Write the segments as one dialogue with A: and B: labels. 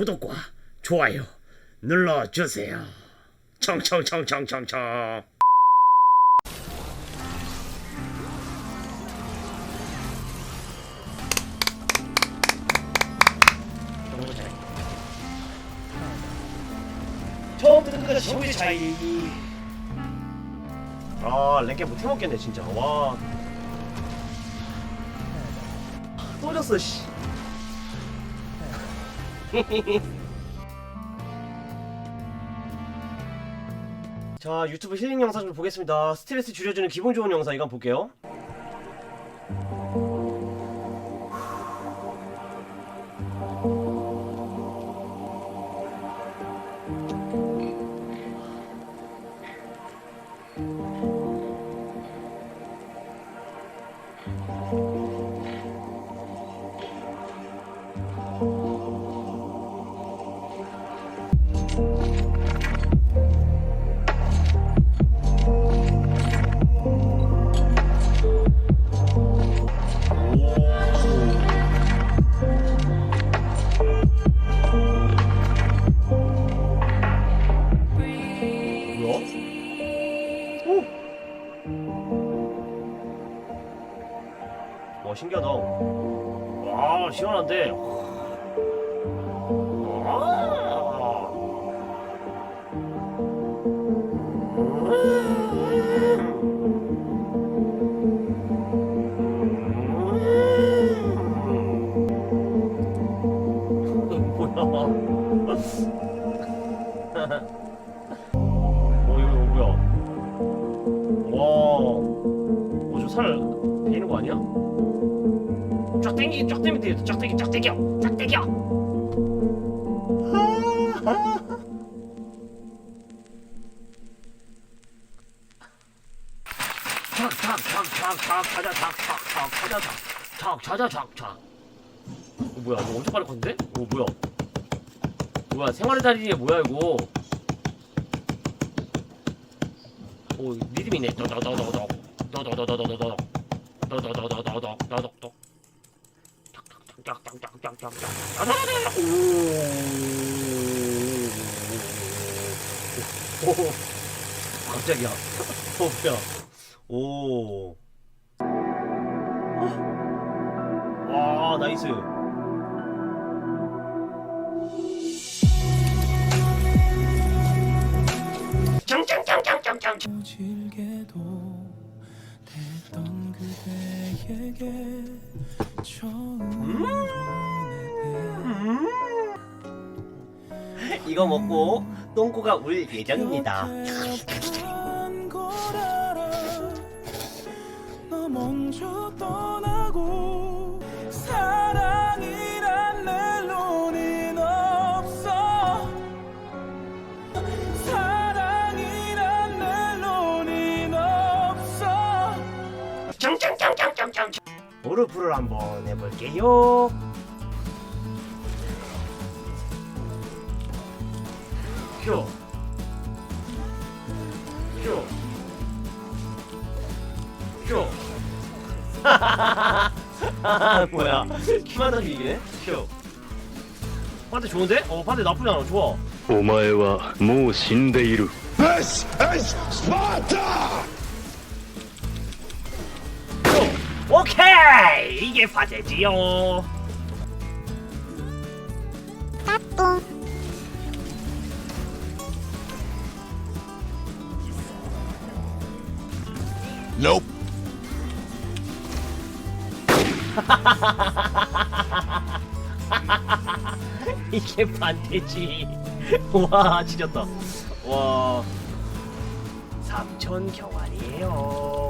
A: 구독과 좋아요 눌러주세요. 청청청청청청. 너무 잘해. 처음 듣는 거 최고의 차이. 아 랭게 못 해먹겠네 진짜. 와. 또 졌어 씨. 자 유튜브 힐링 영상 좀 보겠습니다. 스트레스 줄여주는 기분 좋은 영상 한번 볼게요 와 신기하다. 와 시원한데 쫙 땡기, 쫙 땡기면 돼. 쫙 땡기, 쫙 땡겨, 쫙 땡겨. 탁탁탁탁탁 가자 탁탁탁 가자 탁탁 가자 탁탁. 어, 뭐야? 이거 엄청 빠를 건데? 어 뭐야? 뭐야 생활의 달인이 뭐야 이거? 오 리듬이네 더더더더더 더더더더더더 더더더더더더더더 오. 갑자기야. 어 뭐야. 오 와 나이스. 짱짱짱짱짱짱.
B: 질게도 됐던 음.
A: 이거 먹고 똥꼬가 울 예정입니다. 무릎을 한번 해볼게요. 휴. 휴. 휴. 뭐야? 키만 더 이기네? 휴. 파데 좋은데? 어, 파데 나쁘지 않아. 좋아.
C: お前はもう死んでいる
D: This is Sparta!
A: 휴. 오케이! 이게 파데지요.
D: Nope.
A: 이게 반대지. 와, 지렸다. 와. 삼천 경환이에요.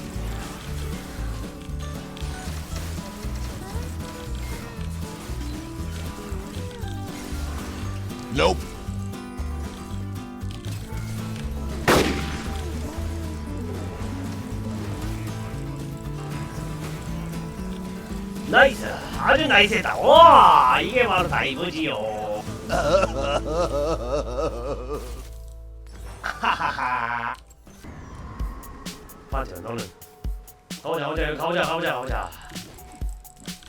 D: Nope.
A: 나이스. 아주 나이스했다. 와 이게 바로 다이버지요. 하하하. 맞아 너는. 가보자 가보자 가보자 가보자 가보자.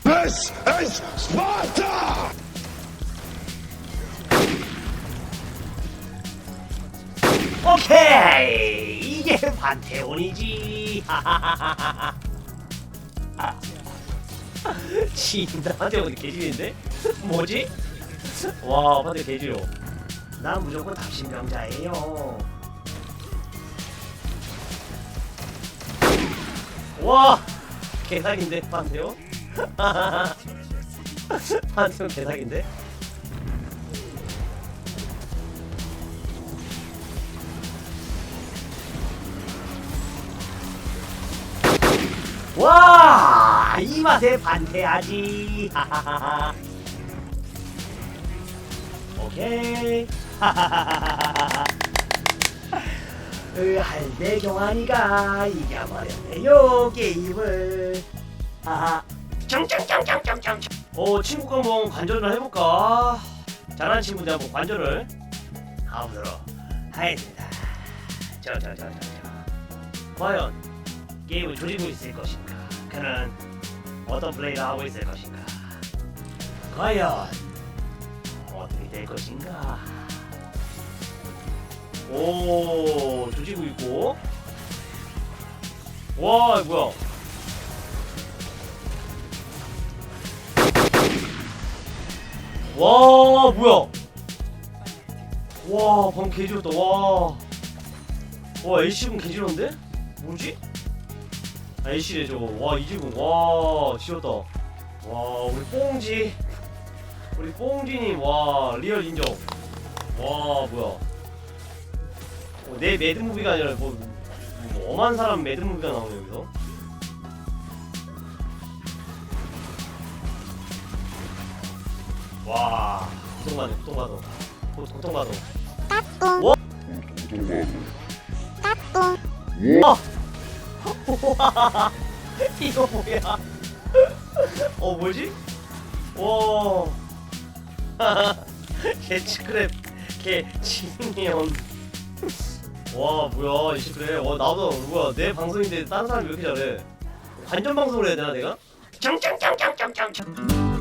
D: This is Sparta!
A: 오케이 이게 하하하하하 진짜 판테온 개질인데? 뭐지? 와 판테온 개질어 난 무조건 답신병자예요 와 개사기인데 판테온? 판테온 개사기인데? 와, 이 맛에. 하하하하. 오케이. 할배 경환이가 이겨버렸네요, 게임을. 하하. 짱짱짱짱짱짱. 어, 친구가 한번 관전을 해볼까? 잘하는 친구들 한번 관전을 가보도록 하겠습니다. 저, 저, 저, 저, 저. 과연 게임을 조지고 있을 것인가? 그는 어떤 플레이를 하고 있을 것인가? 과연 어떻게 될 것인가? 오, 조지고 있고. 와, 뭐야? 와, 뭐야? 와, 방금 개지렸다. 와. 와, LC분 개지렸는데? 뭐지? 아, LC래 저거. 와, 이지군. 와, 지렸다. 와, 우리 뽕지. 우리 뽕지님, 와, 리얼 인정. 와, 뭐야. 어, 내 매드무비가 아니라 뭐, 뭐 엄한 사람 매드무비가 나오네, 여기서. 와, 고통받네, 고통받아. 고- 고통받아. 와! 와! 와! 이거 뭐야? 어, 뭐지? 와! 개 치크랩, 개 치니언. 와, 뭐야, 이 치크랩. 와, 나보다, 뭐야, 내 방송인데 다른 사람이 왜 이렇게 잘해? 관전 방송을 해야 되나, 내가? 짱짱짱짱짱짱.